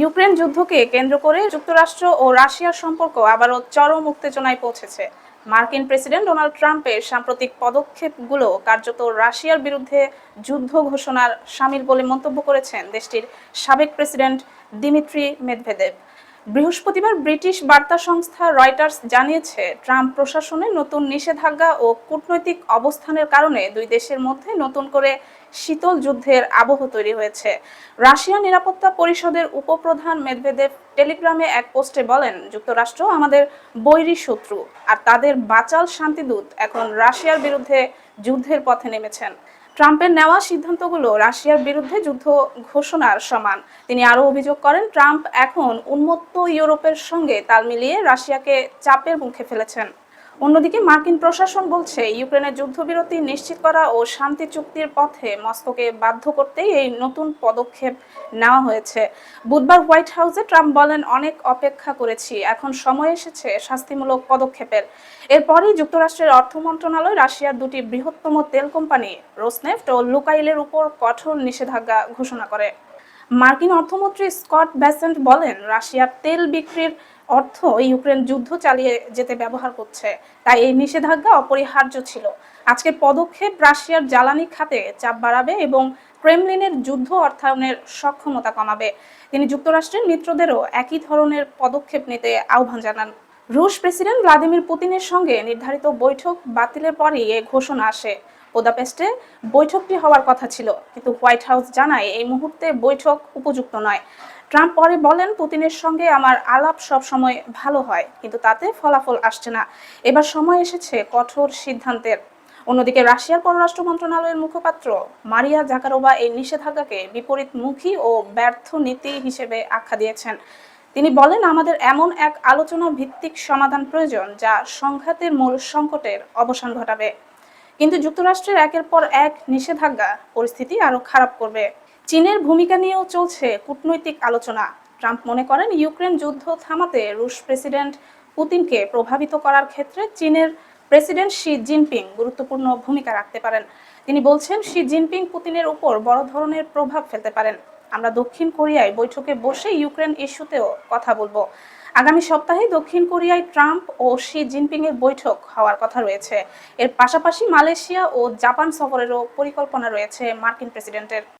Ukraine যুদ্ধকে কেন্দ্র করে যুক্তরাষ্ট্র ও রাশিয়ার সম্পর্ক আবারও চরম উত্তেজনায় পৌঁছেছে। মার্কিন প্রেসিডেন্ট ডোনাল্ড ট্রাম্পের সাম্প্রতিক পদক্ষেপগুলো কার্যত রাশিয়ার বিরুদ্ধে যুদ্ধ ঘোষণার সামিল বলে মন্তব্য করেছেন দেশটির সাবেক প্রেসিডেন্ট দিমিত্রি মেদভেদেব বৃহস্পতিবার ব্রিটিশ বার্তা সংস্থা রয়টার্স জানিয়েছে, ট্রাম্প প্রশাসনের নতুন নিষেধাজ্ঞা ও কূটনৈতিক অবস্থানের কারণে দুই দেশের মধ্যে নতুন করে শীতল যুদ্ধের আবহ তৈরি হয়েছে। রাশিয়া নিরাপত্তা পরিষদের উপপ্রধান মেদভেদেব টেলিগ্রামে এক পোস্টে বলেন, যুক্তরাষ্ট্র আমাদের বৈরী শত্রু আর তাদের বাচাল শান্তিদূত এখন রাশিয়ার বিরুদ্ধে যুদ্ধের পথে নেমেছেন। ট্রাম্পের নেওয়া সিদ্ধান্তগুলো রাশিয়ার বিরুদ্ধে যুদ্ধ ঘোষণার সমান। তিনি আরও অভিযোগ করেন, ট্রাম্প এখন উন্মত্ত ইউরোপের সঙ্গে তাল মিলিয়ে রাশিয়াকে চাপের মুখে ফেলেছেন। অন্যদিকে মার্কিন প্রশাসন বলছে ইউক্রেনের যুদ্ধবিরতি নিশ্চিত করা ও শান্তি চুক্তির পথে মস্কোকে বাধ্য করতেই এই নতুন পদক্ষেপ নেওয়া হয়েছে। বুধবার হোয়াইট হাউসে ট্রাম্প বলেন, অনেক অপেক্ষা করেছি। এখন সময় এসেছে শাস্তিমূলক পদক্ষেপের। এরপরই যুক্তরাষ্ট্রের অর্থ মন্ত্রণালয়, রাশিয়ার দুটি বৃহত্তম তেল কোম্পানি, রোসনেফট ও লুকাইলের উপর কঠোর নিষেধাজ্ঞা ঘোষণা করে। মার্কিন অর্থমন্ত্রী স্কট ব্যাসেন্ট বলেন রাশিয়ার তেল বিক্রির অর্থ ইউক্রেন যুদ্ধ চালিয়ে যেতে ব্যবহার করছে, তাই এই নিষেধাজ্ঞা অপরিহার্য ছিল। আজকের পদক্ষেপ রাশিয়ার জ্বালানি খাতে চাপ বাড়াবে এবং ক্রেমলিনের যুদ্ধ অর্থায়নের সক্ষমতা কমাবে। তিনি যুক্তরাষ্ট্রের মিত্রদেরও একই ধরনের পদক্ষেপ নিতে আহ্বান জানান। রুশ প্রেসিডেন্ট ভ্লাদিমির পুতিনের সঙ্গে নির্ধারিত বৈঠক বাতিলের পরই এই ঘোষণা আসে। বুদাপেস্টে বৈঠকটি হওয়ার কথা ছিল, কিন্তু হোয়াইট হাউস জানায় এই মুহূর্তে বৈঠক উপযুক্ত নয়। ট্রাম্প পরে বলেন, পুতিনের সঙ্গে আমার আলাপ সব সময় ভালো হয়, কিন্তু তাতে ফলাফল আসছে না। এবার সময় এসেছে কঠোর সিদ্ধান্তের। অন্যদিকে রাশিয়ার পররাষ্ট্র মন্ত্রণালয়ের মুখপাত্র মারিয়া জাকারোবা এই নিষেধাজ্ঞাকে বিপরীতমুখী ও ব্যর্থ নীতি হিসেবে আখ্যা দিয়েছেন। তিনি বলেন, আমাদের এমন এক আলোচনা ভিত্তিক সমাধান প্রয়োজন যা সংঘাতের মূল সংকটের অবসান ঘটাবে। কিন্তু যুক্তরাষ্ট্রের একের পর এক নিষেধাজ্ঞা পরিস্থিতি আরও খারাপ করবে। চীনের ভূমিকা নিয়েও চলছে কূটনৈতিক আলোচনা। ট্রাম্প মনে করেন ইউক্রেন যুদ্ধ থামাতে রুশ প্রেসিডেন্ট পুতিনকে প্রভাবিত করার ক্ষেত্রে চীনের প্রেসিডেন্ট শি জিনপিং গুরুত্বপূর্ণ ভূমিকা রাখতে পারেন। তিনি বলছেন, শি জিনপিং পুতিনের উপর বড় ধরনের প্রভাব ফেলতে পারেন। আমরা দক্ষিণ কোরিয়ায় বৈঠকে বসে ইউক্রেন ইস্যুতেও কথা বলব। আগামী সপ্তাহে দক্ষিণ কোরিয়ায় ট্রাম্প ও শি জিনপিং এর বৈঠক হওয়ার কথা রয়েছে। এর পাশাপাশি মালয়েশিয়া ও জাপান সফরেরও পরিকল্পনা রয়েছে মার্কিন প্রেসিডেন্টের।